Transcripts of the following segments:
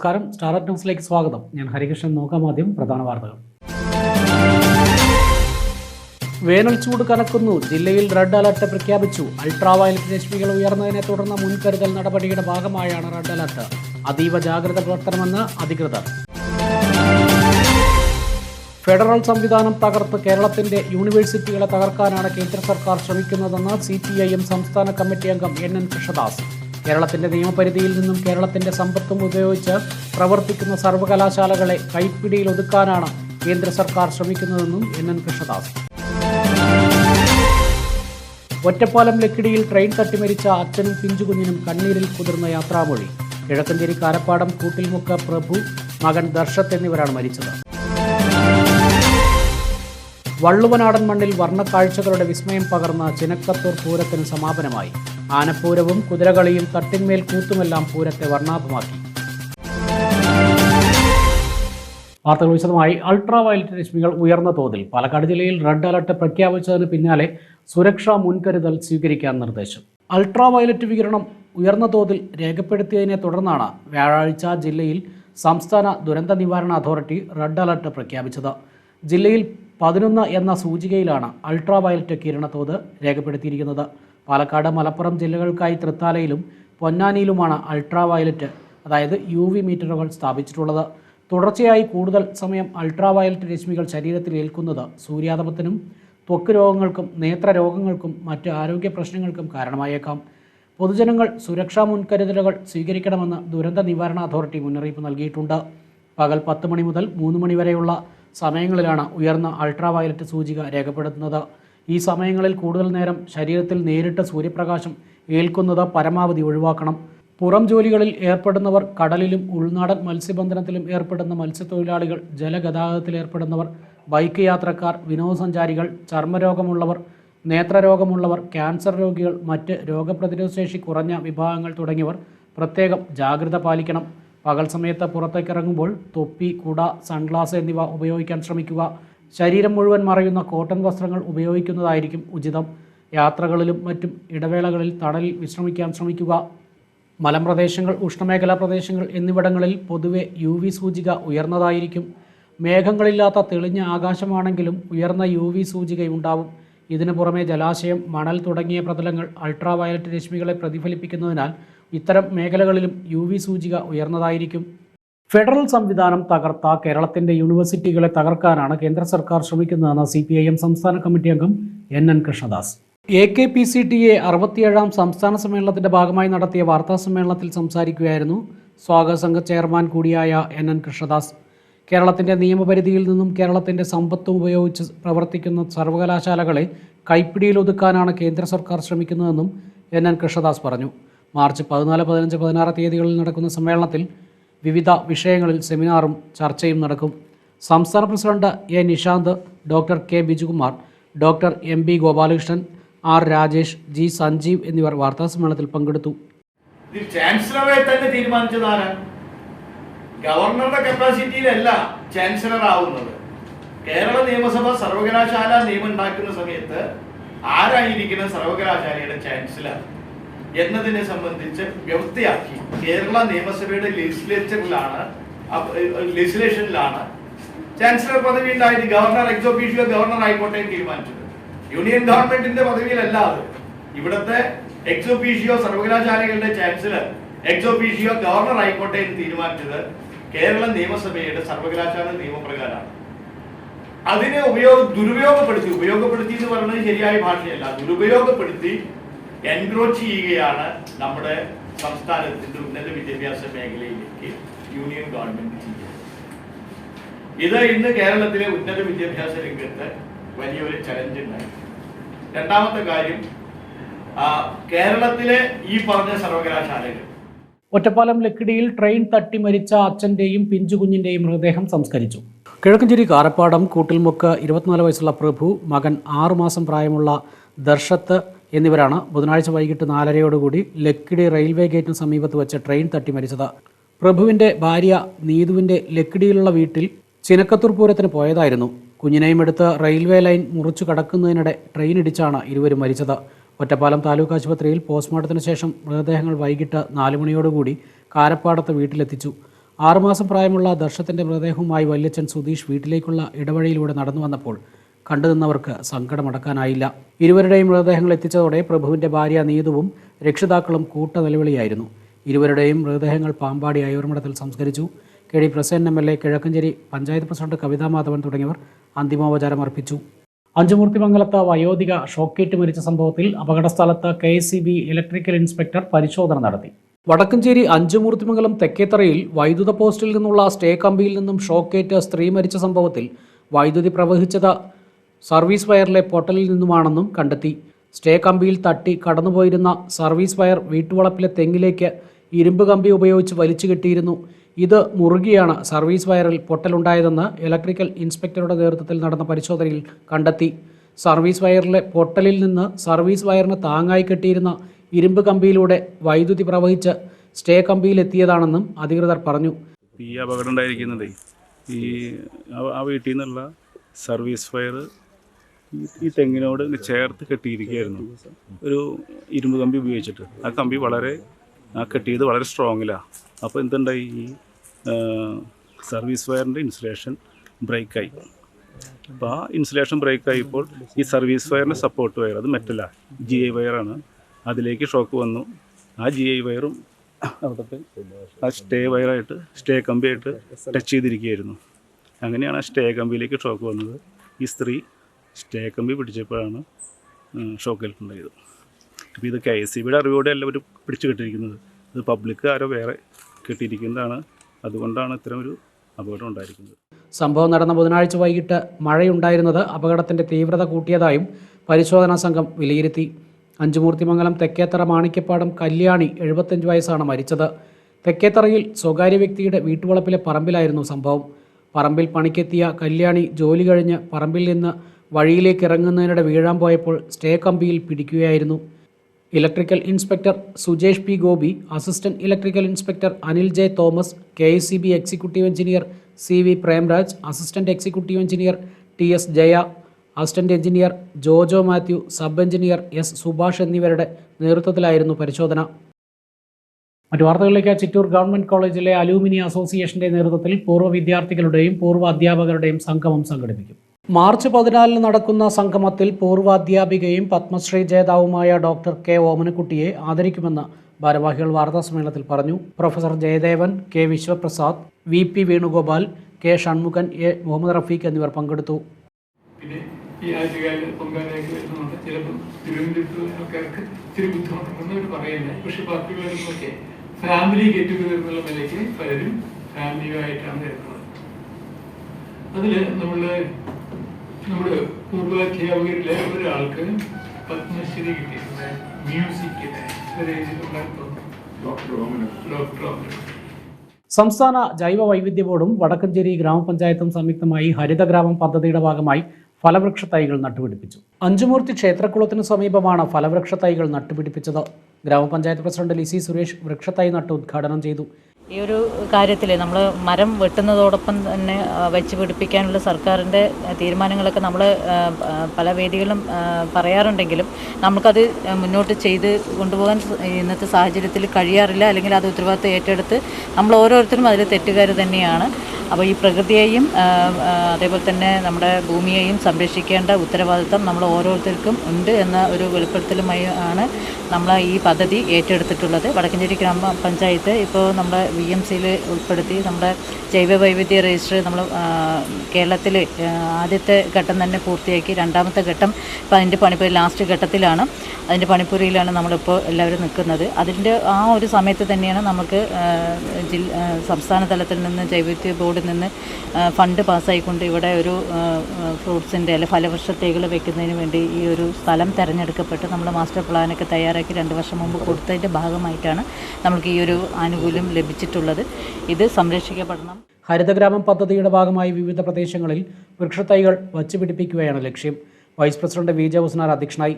നമസ്കാരം. സ്റ്റാർട്ട് ന്യൂസിലേക്ക് സ്വാഗതം. ഞാൻ ഹരികൃഷ്ണൻ. നോക്കാം ആദ്യം പ്രധാന വാർത്തകൾ. വേനൽ ചൂട് കനക്കുന്നു. ജില്ലയിൽ റെഡ് അലർട്ട് പ്രഖ്യാപിച്ചു. അൾട്രാവയലറ്റ് രശ്മികൾ ഉയർന്നതിനെ തുടർന്ന് മുൻകരുതൽ നടപടിയുടെ ഭാഗമായാണ് റെഡ് അലർട്ട്. അതീവ ജാഗ്രത പുലർത്തണമെന്ന് അധികൃതർ. ഫെഡറൽ സംവിധാനം തകർത്ത് കേരളത്തിന്റെ യൂണിവേഴ്സിറ്റികളെ തകർക്കാനാണ് കേന്ദ്ര സർക്കാർ ശ്രമിക്കുന്നതെന്ന് സി സംസ്ഥാന കമ്മിറ്റി അംഗം എൻ എൻ കൃഷ്ണദാസ്. കേരളത്തിന്റെ നിയമപരിധിയിൽ നിന്നും കേരളത്തിന്റെ സമ്പത്തും ഉപയോഗിച്ച് പ്രവർത്തിക്കുന്ന സർവകലാശാലകളെ കൈപ്പിടിയിൽ ഒതുക്കാനാണ് കേന്ദ്ര സർക്കാർ ശ്രമിക്കുന്നതെന്നും എൻ എൻ കൃഷ്ണദാസ്. ഒറ്റപ്പാലം ലക്കിടിയിൽ ട്രെയിൻ തട്ടിമരിച്ച അച്ഛനും പിഞ്ചുകുഞ്ഞിനും കണ്ണീരിൽ കുതിർന്ന യാത്രാമൊഴി. കിഴക്കഞ്ചേരി കാരപ്പാടം കൂട്ടിൽമുക്ക പ്രഭു മകൻ ദർശത്ത് എന്നിവരാണ് മരിച്ചത്. വള്ളുവനാടൻ മണ്ണിൽ വർണക്കാഴ്ചകളുടെ വിസ്മയം പകർന്ന ചിനക്കത്തൂർ പൂരത്തിന് സമാപനമായി. ആനപ്പൂരവും കുതിരകളിയും തട്ടിന്മേൽ കൂത്തുമെല്ലാം പൂരത്തെ വർണാഭമാക്കി. വാർത്തകൾ വിശദമായി. അൾട്രാ വയലറ്റ് രശ്മികൾ ഉയർന്ന തോതിൽ. പാലക്കാട് ജില്ലയിൽ റെഡ് അലർട്ട് പ്രഖ്യാപിച്ചതിന് പിന്നാലെ സുരക്ഷാ മുൻകരുതൽ സ്വീകരിക്കാൻ നിർദ്ദേശം. അൾട്രാ വയലറ്റ് വികിരണം ഉയർന്ന തോതിൽ രേഖപ്പെടുത്തിയതിനെ തുടർന്നാണ് വ്യാഴാഴ്ച ജില്ലയിൽ സംസ്ഥാന ദുരന്ത നിവാരണ അതോറിറ്റി റെഡ് അലർട്ട് പ്രഖ്യാപിച്ചത്. ജില്ലയിൽ പതിനൊന്ന് എന്ന സൂചികയിലാണ് അൾട്രാ വയലറ്റ് കിരണത്തോത് രേഖപ്പെടുത്തിയിരിക്കുന്നത്. പാലക്കാട് മലപ്പുറം ജില്ലകൾക്കായി തൃത്താലയിലും പൊന്നാനിയിലുമാണ് അൾട്രാ വയലറ്റ് അതായത് യു വി മീറ്ററുകൾ സ്ഥാപിച്ചിട്ടുള്ളത്. തുടർച്ചയായി കൂടുതൽ സമയം അൾട്രാ വയലറ്റ് രശ്മികൾ ശരീരത്തിൽ ഏൽക്കുന്നത് സൂര്യാതപത്തിനും ത്വക്ക് രോഗങ്ങൾക്കും നേത്ര രോഗങ്ങൾക്കും മറ്റ് ആരോഗ്യ പ്രശ്നങ്ങൾക്കും കാരണമായേക്കാം. പൊതുജനങ്ങൾ സുരക്ഷാ മുൻകരുതലുകൾ സ്വീകരിക്കണമെന്ന് ദുരന്ത നിവാരണ അതോറിറ്റി മുന്നറിയിപ്പ് നൽകിയിട്ടുണ്ട്. പകൽ പത്ത് മണി മുതൽ മൂന്ന് മണി വരെയുള്ള സമയങ്ങളിലാണ് ഉയർന്ന അൾട്രാ വയലറ്റ് സൂചിക രേഖപ്പെടുത്തുന്നത്. ഈ സമയങ്ങളിൽ കൂടുതൽ നേരം ശരീരത്തിൽ നേരിട്ട് സൂര്യപ്രകാശം ഏൽക്കുന്നത് പരമാവധി ഒഴിവാക്കണം. പുറം ജോലികളിൽ ഏർപ്പെടുന്നവർ കടലിലും ഉൾനാടൻ മത്സ്യബന്ധനത്തിലും ഏർപ്പെടുന്ന മത്സ്യത്തൊഴിലാളികൾ ജലഗതാഗതത്തിൽ ഏർപ്പെടുന്നവർ ബൈക്ക് യാത്രക്കാർ വിനോദസഞ്ചാരികൾ ചർമ്മരോഗമുള്ളവർ നേത്രരോഗമുള്ളവർ ക്യാൻസർ രോഗികൾ മറ്റ് രോഗപ്രതിരോധശേഷി കുറഞ്ഞ വിഭാഗങ്ങൾ തുടങ്ങിയവർ പ്രത്യേകം ജാഗ്രത പാലിക്കണം. പകൽ സമയത്ത് പുറത്തേക്കിറങ്ങുമ്പോൾ തൊപ്പി കുട സൺഗ്ലാസ് എന്നിവ ഉപയോഗിക്കാൻ ശ്രമിക്കുക. ശരീരം മുഴുവൻ മറയുന്ന കോട്ടൺ വസ്ത്രങ്ങൾ ഉപയോഗിക്കുന്നതായിരിക്കും ഉചിതം. യാത്രകളിലും മറ്റും ഇടവേളകളിൽ തണലിൽ വിശ്രമിക്കാൻ ശ്രമിക്കുക. മലമ്പ്രദേശങ്ങൾ ഉഷ്ണമേഖലാ പ്രദേശങ്ങൾ എന്നിവിടങ്ങളിൽ പൊതുവെ യു വി സൂചിക ഉയർന്നതായിരിക്കും. മേഘങ്ങളില്ലാത്ത തെളിഞ്ഞ ആകാശമാണെങ്കിലും ഉയർന്ന യു വി സൂചികയുണ്ടാവും. ഇതിനു പുറമെ ജലാശയം മണൽ തുടങ്ങിയ പ്രതലങ്ങൾ അൾട്രാ വയലറ്റ് രശ്മികളെ പ്രതിഫലിപ്പിക്കുന്നതിനാൽ ഇത്തരം മേഖലകളിലും യു സൂചിക ഉയർന്നതായിരിക്കും. ഫെഡറൽ സംവിധാനം തകർത്ത കേരളത്തിന്റെ യൂണിവേഴ്സിറ്റികളെ തകർക്കാനാണ് കേന്ദ്ര സർക്കാർ ശ്രമിക്കുന്നതെന്ന് സി പി ഐ എം സംസ്ഥാന കമ്മിറ്റി അംഗം N N Krishnadas. A K P C T A അറുപത്തിയേഴാം സംസ്ഥാന സമ്മേളനത്തിന്റെ ഭാഗമായി നടത്തിയ വാർത്താ സമ്മേളനത്തിൽ സംസാരിക്കുകയായിരുന്നു സ്വാഗത സംഘ ചെയർമാൻ കൂടിയായ എൻ എൻ കൃഷ്ണദാസ്. കേരളത്തിന്റെ നിയമപരിധിയിൽ നിന്നും കേരളത്തിന്റെ സമ്പത്തും ഉപയോഗിച്ച് പ്രവർത്തിക്കുന്ന സർവകലാശാലകളെ കൈപ്പിടിയിൽ ഒതുക്കാനാണ് കേന്ദ്ര സർക്കാർ ശ്രമിക്കുന്നതെന്നും എൻ എൻ കൃഷ്ണദാസ് പറഞ്ഞു. മാർച്ച് പതിനാല് പതിനഞ്ച് പതിനാറ് തീയതികളിൽ നടക്കുന്ന സമ്മേളനത്തിൽ വിവിധ വിഷയങ്ങളിൽ സെമിനാറും ചർച്ചയും നടക്കും. സംസ്ഥാന president A Nishanth doctor K Bijukumar doctor M B Gopalakrishnan R Rajesh G Sanjeev എന്നിവർ വാർത്താ സമ്മേളനത്തിൽ പങ്കെടുത്തു. തന്നെ ഗവർണറുടെ കപ്പാസിറ്റിയിലല്ല ചാൻസലർ ആവുന്നത് കേരള നിയമസഭ സർവകലാശാല നിയമം ഉണ്ടാക്കുന്ന സമയത്ത് ആരായിരിക്കണം സർവകലാശാലയുടെ ചാൻസലർ? എന്നതിനെ സംബന്ധിച്ച് വ്യവസ്ഥയാക്കി. കേരള നിയമസഭയുടെ ലെജിസ്ലേച്ചറിലാണ് ലെജിസ്ലേഷനിലാണ് ചാൻസലർ പദവി ഉണ്ടായത്. ഗവർണർ എക്സോഫീഷ്യോ ഗവർണർ ആയിക്കോട്ടെ തീരുമാനിച്ചത്. യൂണിയൻ ഗവൺമെന്റിന്റെ പദവിയിലല്ല അത്. ഇവിടുത്തെ എക്സോഫീഷ്യോ സർവകലാശാലകളുടെ ചാൻസലർ എക്സോഫീഷ്യോ ഗവർണർ ആയിക്കോട്ടെ എന്ന് തീരുമാനിച്ചത് കേരള നിയമസഭയുടെ സർവകലാശാല നിയമപ്രകാരമാണ്. അതിനെ ഉപയോഗ ദുരുപയോഗപ്പെടുത്തി. ഉപയോഗപ്പെടുത്തി എന്ന് പറയുന്നത് ശരിയായ ഭാഷയല്ല. ദുരുപയോഗപ്പെടുത്തി എൻക്രോച്ച് ചെയ്യുകയാണ് നമ്മുടെ സംസ്ഥാനത്തിന്റെ ഉന്നത വിദ്യാഭ്യാസ മേഖലയിലേക്ക് യൂണിയൻ ഗവൺമെന്റ് ചെയ്യുന്നത്. ഇത് ഇന്ന് കേരളത്തിലെ ഉന്നത വിദ്യാഭ്യാസ രംഗത്ത് വലിയൊരു ചലഞ്ച് ഉണ്ടായി. രണ്ടാമത്തെ കാര്യം കേരളത്തിലെ ഈ പറഞ്ഞ സർവകലാശാലകൾ. ഒറ്റപ്പാലം ലക്കിടിയിൽ ട്രെയിൻ തട്ടി മരിച്ച അച്ഛന്റെയും പിഞ്ചുകുഞ്ഞിന്റെയും മൃതദേഹം സംസ്കരിച്ചു. കിഴക്കഞ്ചേരി കാരപ്പാടം കൂട്ടിൽമുക്ക് ഇരുപത്തിനാല് വയസ്സുള്ള പ്രഭു മകൻ ആറുമാസം പ്രായമുള്ള ദർശത്ത് എന്നിവരാണ് ബുധനാഴ്ച വൈകിട്ട് നാലരയോടുകൂടി ലക്കിടി റെയിൽവേ ഗേറ്റിന് സമീപത്ത് വെച്ച് ട്രെയിൻ തട്ടി മരിച്ചത്. പ്രഭുവിന്റെ ഭാര്യ നീതുവിന്റെ ലക്കിടിയിലുള്ള വീട്ടിൽ ചിനക്കത്തൂർ പൂരത്തിന് പോയതായിരുന്നു. കുഞ്ഞിനെയും എടുത്ത് റെയിൽവേ ലൈൻ മുറിച്ചു കടക്കുന്നതിനിടെ ട്രെയിൻ ഇടിച്ചാണ് ഇരുവരും മരിച്ചത്. ഒറ്റപ്പാലം താലൂക്ക് ആശുപത്രിയിൽ പോസ്റ്റ്മോർട്ടത്തിന് ശേഷം മൃതദേഹങ്ങൾ വൈകിട്ട് നാല് മണിയോടുകൂടി കാരപ്പാടത്ത് വീട്ടിലെത്തിച്ചു. ആറുമാസം പ്രായമുള്ള ദർശത്തിന്റെ മൃതദേഹവുമായി വല്യച്ഛൻ സുധീഷ് വീട്ടിലേക്കുള്ള ഇടവഴിയിലൂടെ നടന്നു വന്നപ്പോൾ കണ്ടുനിന്നവർക്ക് സങ്കടമടക്കാനായില്ല. ഇരുവരുടെയും മൃതദേഹങ്ങൾ എത്തിച്ചതോടെ പ്രഭുവിന്റെ ഭാര്യ നീതുവും രക്ഷിതാക്കളും കൂട്ട നിലവിളിയായിരുന്നു. ഇരുവരുടെയും മൃതദേഹങ്ങൾ പാമ്പാടി അയോർമഠത്തിൽ സംസ്കരിച്ചു. K D Prasenan M L A Kizhakkanchery panchayat president Kavitha Madhavan തുടങ്ങിയവർ അന്തിമോപചാരം അർപ്പിച്ചു. അഞ്ചുമൂർത്തിമംഗലത്ത് വയോധിക ഷോക്കേറ്റ് മരിച്ച സംഭവത്തിൽ അപകടസ്ഥലത്ത് കെ ഇലക്ട്രിക്കൽ ഇൻസ്പെക്ടർ പരിശോധന നടത്തി. വടക്കഞ്ചേരി അഞ്ചുമൂർത്തിമംഗലം തെക്കേത്തറയിൽ വൈദ്യുത പോസ്റ്റിൽ നിന്നുള്ള സ്റ്റേ കമ്പിയിൽ നിന്നും ഷോക്കേറ്റ് സ്ത്രീ മരിച്ച സംഭവത്തിൽ വൈദ്യുതി പ്രവഹിച്ചത് സർവീസ് വയറിലെ പൊട്ടലിൽ നിന്നുമാണെന്നും കണ്ടെത്തി. സ്റ്റേ കമ്പിയിൽ തട്ടി കടന്നുപോയിരുന്ന സർവീസ് വയർ വീട്ടുവളപ്പിലെ തെങ്ങിലേക്ക് ഇരുമ്പ് കമ്പി ഉപയോഗിച്ച് വലിച്ചു കെട്ടിയിരുന്നു. ഇത് മുറുകിയാണ് സർവീസ് വയറിൽ പൊട്ടലുണ്ടായതെന്ന് ഇലക്ട്രിക്കൽ ഇൻസ്പെക്ടറുടെ നേതൃത്വത്തിൽ നടന്ന പരിശോധനയിൽ കണ്ടെത്തി. സർവീസ് വയറിലെ പൊട്ടലിൽ നിന്ന് സർവീസ് വയറിന് താങ്ങായി കെട്ടിയിരുന്ന ഇരുമ്പ് കമ്പിയിലൂടെ വൈദ്യുതി പ്രവഹിച്ച് സ്റ്റേ കമ്പിയിലെത്തിയതാണെന്നും അധികൃതർ പറഞ്ഞു. ഈ അപകടം ഉണ്ടായിരിക്കുന്നത് ഈ ആ- വീട്ടിൽ നിന്നുള്ള സർവീസ് ഫയർ ഈ തെങ്ങിനോട് ചേർത്ത് കെട്ടിയിരിക്കുകയായിരുന്നു. ഒരു ഇരുമ്പ് കമ്പി ഉപയോഗിച്ചിട്ട്. ആ കമ്പി വളരെ ആ കെട്ടിയത് വളരെ സ്ട്രോങ്ങിലാണ് അപ്പോൾ എന്തുണ്ടായി? ഈ സർവീസ് വയറിന്റെ ഇൻസുലേഷൻ ബ്രേക്കായി അപ്പോൾ ആ ഇൻസുലേഷൻ ബ്രേക്ക് ആയിപ്പോൾ ഈ സർവീസ് വയറിന്റെ സപ്പോർട്ട് വയർ അത് മെറ്റലാണ് ജി ഐ വയറാണ് അതിലേക്ക് ഷോക്ക് വന്നു. ആ ജി ഐ വയറും അവിടുത്തെ ആ സ്റ്റേ വയറായിട്ട് സ്റ്റേ കമ്പിയായിട്ട് ടച്ച് ചെയ്തിരിക്കുകയായിരുന്നു. അങ്ങനെയാണ് ആ സ്റ്റേ കമ്പിയിലേക്ക് ഷോക്ക് വന്നത്. ഈ സ്ത്രീ സ്റ്റേ കമ്പി പിടിച്ചപ്പോഴാണ് ഷോക്ക് ഏൽപ്പുണ്ടായത് അപ്പോൾ ഇത് കെ എസ് സി ബിയുടെ അറിവോടെ അല്ല ഇവർ പിടിച്ചു കെട്ടിയിരിക്കുന്നത്. ഇത് പബ്ലിക് ആരോ വേറെ കെട്ടിയിരിക്കുന്നതാണ്. അതുകൊണ്ടാണ് ഇത്തരം ഒരു അപകടം ഉണ്ടായിരിക്കുന്നത്. സംഭവം നടന്ന ബുധനാഴ്ച വൈകിട്ട് മഴയുണ്ടായിരുന്നത് അപകടത്തിന്റെ തീവ്രത കൂട്ടിയതായും പരിശോധനാ സംഘം വിലയിരുത്തി. അഞ്ചുമൂർത്തിമംഗലം തെക്കേത്തറ മാണിക്കപ്പാടം കല്യാണി എഴുപത്തഞ്ച് വയസ്സാണ് മരിച്ചത്. തെക്കേത്തറയിൽ സ്വകാര്യ വ്യക്തിയുടെ വീട്ടുവളപ്പിലെ പറമ്പിലായിരുന്നു സംഭവം. പറമ്പിൽ പണിക്കെത്തിയ കല്യാണി ജോലി കഴിഞ്ഞ് പറമ്പിൽ നിന്ന് വഴിയിലേക്ക് ഇറങ്ങുന്നതിനിടെ വീഴാൻ പോയപ്പോൾ സ്റ്റേ കമ്പിയിൽ പിടിക്കുകയായിരുന്നു. Electrical inspector Sujesh P Gopi assistant electrical inspector Anil J Thomas K C B executive engineer C V Premraj assistant executive engineer T S Jaya assistant engineer Jojo Mathew sub engineer S Subhash എന്നിവരുടെ നേതൃത്വത്തിലായിരുന്നു പരിശോധന. മറ്റു വാർത്തകളിലേക്ക് Chittur government കോളേജിലെ അലൂമിനി അസോസിയേഷന്റെ നേതൃത്വത്തിൽ പൂർവ വിദ്യാർത്ഥികളുടെയും പൂർവ അധ്യാപകരുടെയും സംഗമം സംഘടിപ്പിക്കും. മാർച്ച് പതിനാലിന് നടക്കുന്ന സംഗമത്തിൽ പൂർവാധ്യാപികയും പത്മശ്രീ ജേതാവുമായ ഡോക്ടർ കെ ഓമനക്കുട്ടിയെ ആദരിക്കുമെന്ന് ഭാരവാഹികൾ വാർത്താസമ്മേളനത്തിൽ പറഞ്ഞു. Professor Jayadevan K Vishwaprasad V P Venugopal K Shanmukhan A Muhammad Rafeeq എന്നിവർ പങ്കെടുത്തു. പിന്നെ ഈ ആറ്റുകാലിൽ പൊങ്കാലയൊക്കെ വരുന്നുണ്ട് ചിലപ്പോൾ തിരുവനന്തപുരത്തുള്ള ആൾക്കാർക്ക് ഇത്തിരി ബുദ്ധിമുട്ടുണ്ടെന്ന് അവർ പറയില്ല പക്ഷെ ബാക്കിയുള്ളവർക്കൊക്കെ ഫാമിലി ഗെറ്റ് ടുഗദർ നിലയ്ക്ക് പലരും ഫാമിലിയുമായിട്ടാണ് വരുന്നത്. അതിൽ നമ്മൾ നമ്മുടെ പൂർവാധ്യാപകരിലെ ഒരാൾക്ക് പത്മശ്രീ കിട്ടിയിട്ടുണ്ട്. മ്യൂസിക്കിന് സംസ്ഥാന ജൈവ വൈവിധ്യ ബോർഡും വടക്കഞ്ചേരി ഗ്രാമപഞ്ചായത്തും സംയുക്തമായി ഹരിതഗ്രാമം പദ്ധതിയുടെ ഭാഗമായി ഫലവൃക്ഷ തൈകൾ നട്ടുപിടിപ്പിച്ചു. അഞ്ചുമൂർത്തി ക്ഷേത്രക്കുളത്തിന് സമീപമാണ് ഫലവൃക്ഷ തൈകൾ നട്ടുപിടിപ്പിച്ചത്. ഗ്രാമപഞ്ചായത്ത് പ്രസിഡന്റ് ലിസി സുരേഷ് വൃക്ഷത്തൈ നട്ട് ഉദ്ഘാടനം ചെയ്തു. ഈ ഒരു കാര്യത്തിൽ നമ്മൾ മരം വെട്ടുന്നതോടൊപ്പം തന്നെ വെച്ച് പിടിപ്പിക്കാനുള്ള സർക്കാരിന്റെ തീരുമാനങ്ങളൊക്കെ നമ്മൾ പല വേദികളും പറയാറുണ്ടെങ്കിലും നമുക്കത് മുന്നോട്ട് ചെയ്ത് കൊണ്ടുപോകാൻ ഇന്നത്തെ സാഹചര്യത്തിൽ കഴിയാറില്ല. അല്ലെങ്കിൽ അത് ഉത്തരവാദിത്വം ഏറ്റെടുത്ത് നമ്മൾ ഓരോരുത്തരും അതിൽ തെറ്റുകാർ തന്നെയാണ്. അപ്പോൾ ഈ പ്രകൃതിയെയും അതേപോലെ തന്നെ നമ്മുടെ ഭൂമിയെയും സംരക്ഷിക്കേണ്ട ഉത്തരവാദിത്വം നമ്മൾ ഓരോരുത്തർക്കും ഉണ്ട് എന്ന ഒരു വെളിപ്പെടുത്തലുമായി ആണ് നമ്മൾ ഈ പദ്ധതി ഏറ്റെടുത്തിട്ടുള്ളത്. വടക്കഞ്ചേരി ഗ്രാമപഞ്ചായത്ത് ഇപ്പോൾ നമ്മുടെ വി എം സിയിൽ ഉൾപ്പെടുത്തി നമ്മുടെ ജൈവ വൈവിധ്യ രജിസ്റ്റർ നമ്മൾ കേരളത്തിൽ ആദ്യത്തെ ഘട്ടം തന്നെ പൂർത്തിയാക്കി രണ്ടാമത്തെ ഘട്ടം ഇപ്പോൾ അതിന്റെ പണിപ്പുര ലാസ്റ്റ് ഘട്ടത്തിലാണ്. അതിന്റെ പണിപ്പുരയിലാണ് നമ്മളിപ്പോൾ എല്ലാവരും നിൽക്കുന്നത്. അതിന്റെ ആ ഒരു സമയത്ത് തന്നെയാണ് നമുക്ക് ജില്ല സംസ്ഥാന തലത്തിൽ നിന്ന് ജൈവവൈവിധ്യ ബോർഡിൽ നിന്ന് ഫണ്ട് പാസ്സായിക്കൊണ്ട് ഇവിടെ ഒരു ഫ്രൂട്ട്സിന്റെ അല്ലെ ഫലവൃക്ഷ തൈകൾ വെക്കുന്നതിന് വേണ്ടി ഈ ഒരു സ്ഥലം തിരഞ്ഞെടുക്കപ്പെട്ട് നമ്മൾ മാസ്റ്റർ പ്ലാനൊക്കെ തയ്യാറാക്കി രണ്ട് വർഷം മുമ്പ് കൊടുത്തതിന്റെ ഭാഗമായിട്ടാണ് നമുക്ക് ഈ ഒരു ആനുകൂല്യം ലഭിച്ചിട്ടുള്ളത്. ഇത് സംരക്ഷിക്കപ്പെടണം. ഹരിതഗ്രാമം പദ്ധതിയുടെ ഭാഗമായി വിവിധ പ്രദേശങ്ങളിൽ വൃക്ഷത്തൈകൾ വച്ചുപിടിപ്പിക്കുകയാണ് ലക്ഷ്യം. Vice president V J Husnar അധ്യക്ഷനായി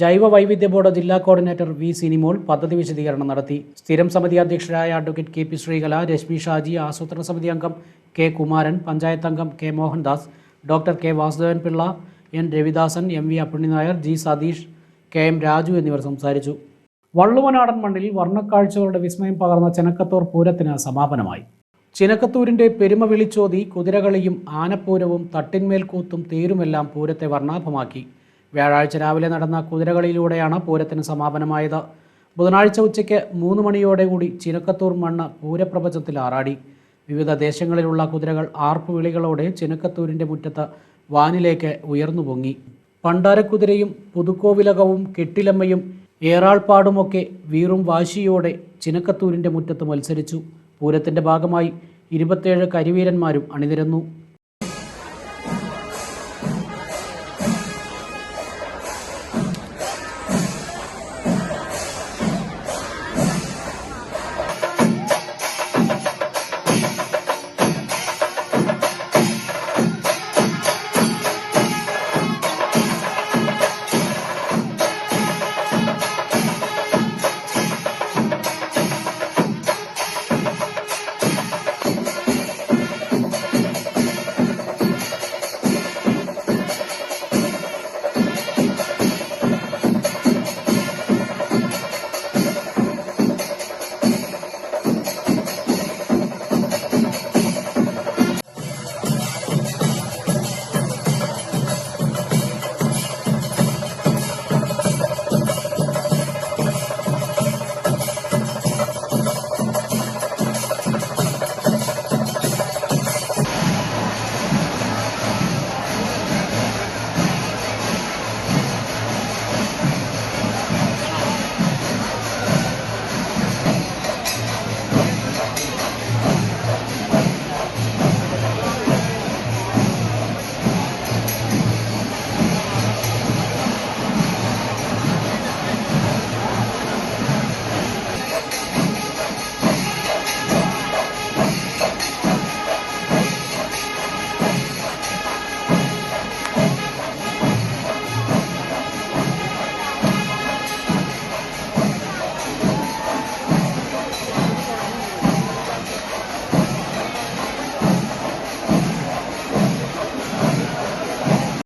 ജൈവ വൈവിധ്യ ബോർഡ് ജില്ലാ കോർഡിനേറ്റർ വി സിനിമോൾ പദ്ധതി വിശദീകരണം നടത്തി. സ്ഥിരം സമിതി അധ്യക്ഷരായ advocate K P Sreekala Reshmi Shaji ആസൂത്രണ സമിതി അംഗം കെ കുമാരൻ പഞ്ചായത്ത് അംഗം K Mohandas doctor K Vasudevan Pillai N Ravidasan M V Appanni Nair G Satheesh K M Raju എന്നിവർ സംസാരിച്ചു. വള്ളുവനാടൻ മണ്ണിൽ വർണക്കാഴ്ചകളുടെ വിസ്മയം പകർന്ന ചെനക്കത്തൂർ പൂരത്തിന് സമാപനമായി. ചിനക്കത്തൂരിന്റെ പെരുമ വിളിച്ചോതി കുതിരകളിയും ആനപ്പൂരവും തട്ടിന്മേൽ കൂത്തും തേരുമെല്ലാം പൂരത്തെ വർണാഭമാക്കി. വ്യാഴാഴ്ച രാവിലെ നടന്ന കുതിരകളിയിലൂടെയാണ് പൂരത്തിന് സമാപനമായത്. ബുധനാഴ്ച ഉച്ചയ്ക്ക് മൂന്ന് മണിയോടെ കൂടി ചിനക്കത്തൂർ മണ്ണ് പൂരപ്രപഞ്ചത്തിൽ ആറാടി. വിവിധ ദേശങ്ങളിലുള്ള കുതിരകൾ ആർപ്പുവിളികളോടെ ചിനക്കത്തൂരിന്റെ മുറ്റത്ത് വാനിലേക്ക് ഉയർന്നു പൊങ്ങി പണ്ടാരക്കുതിരയും പുതുക്കോവിലകവും കെട്ടിലമ്മയും ഏറാൾപ്പാടുമൊക്കെ വീറും വാശിയോടെ ചിനക്കത്തൂരിന്റെ മുറ്റത്ത് മത്സരിച്ചു. പൂരത്തിന്റെ ഭാഗമായി ഇരുപത്തേഴ് കരിവീരന്മാരും അണിനിരന്നു.